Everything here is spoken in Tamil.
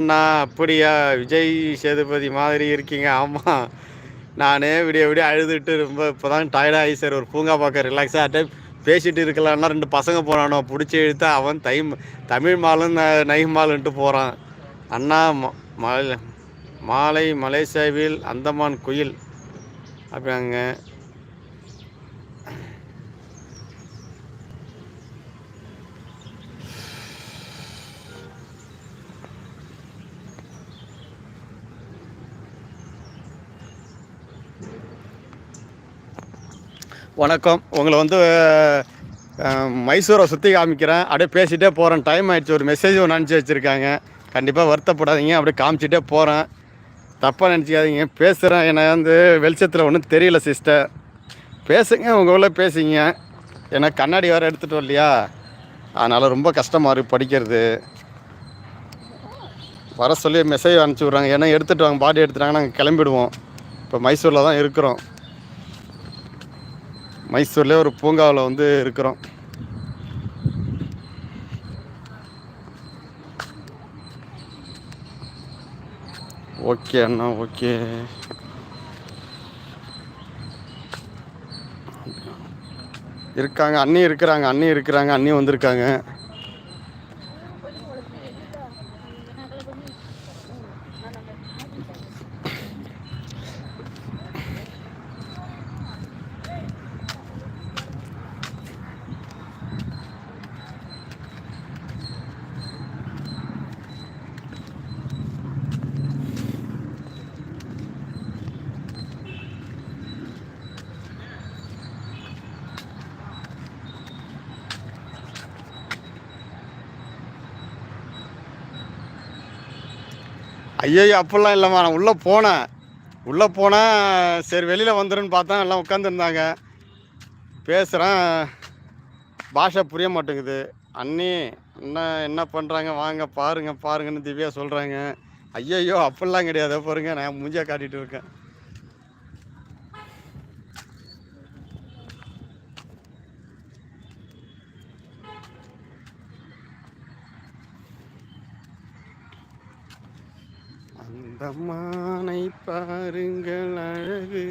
அண்ணா அப்படியா? விஜய் சேதுபதி மாதிரி இருக்கீங்க. ஆமாம் நானே விடிய விடிய அழுதுட்டு ரொம்ப இப்போ தான் டயர்டாகி சார் ஒரு பூங்கா பார்க்க ரிலாக்ஸாக டைம் பேசிட்டு இருக்கலாம்னா ரெண்டு பசங்க போனானோ பிடிச்சி இழுத்தா அவன் தை தமிழ் மாலும் நை மாலுன்ட்டு போகிறான் அண்ணா மலை மாலை மலேசியாவில் அந்தமான் குயில். அப்படிங்க வணக்கம். உங்களை வந்து மைசூரை சுற்றி காமிக்கிறேன். அப்படியே பேசிகிட்டே போகிறேன் டைம் ஆகிடுச்சு ஒரு மெசேஜ் ஒன்று அனுப்பிச்சி வச்சுருக்காங்க. கண்டிப்பாக வருத்தப்படாதீங்க. அப்படியே காமிச்சிட்டே போகிறேன் தப்பாக நினச்சிக்காதீங்க. பேசுகிறேன் என்னை வந்து வெளிச்சத்தில் ஒன்றும் தெரியல சிஸ்டர் பேசுங்க. உங்கள் ஊரில் பேசிங்க. ஏன்னா கண்ணாடி வேறு எடுத்துகிட்டு வரலையா அதனால் ரொம்ப கஷ்டமாக இருக்குது படிக்கிறது. வர சொல்லி மெசேஜ் அனுப்பிச்சி விட்றாங்க. ஏன்னா எடுத்துகிட்டு வாங்க. பாடி எடுத்துட்டாங்க நாங்கள் கிளம்பிடுவோம். இப்போ மைசூரில் தான் இருக்கிறோம். மைசூர்லேயே ஒரு பூங்காவில் வந்து இருக்கிறோம். ஓகே அண்ணா ஓகே. இருக்காங்க அண்ணி இருக்கிறாங்க அண்ணி இருக்கிறாங்க அண்ணி வந்திருக்காங்க. ஐயோ அப்படிலாம் இல்லைம்மா. நான் உள்ளே போனேன். உள்ளே போனேன் சரி வெளியில் வந்துருன்னு பார்த்தா எல்லாம் உட்காந்துருந்தாங்க பேசுகிறேன் பாஷை புரிய மாட்டேங்குது. அண்ணி என்ன என்ன பண்ணுறாங்க வாங்க பாருங்க பாருங்கன்னு திவ்யா சொல்கிறாங்க ஐயையோ அப்படிலாம் கிடையாது. பாருங்கள் நான் மூஞ்சியா காட்டிகிட்டு இருக்கேன். அந்த மானை பாருங்கள் அழகு.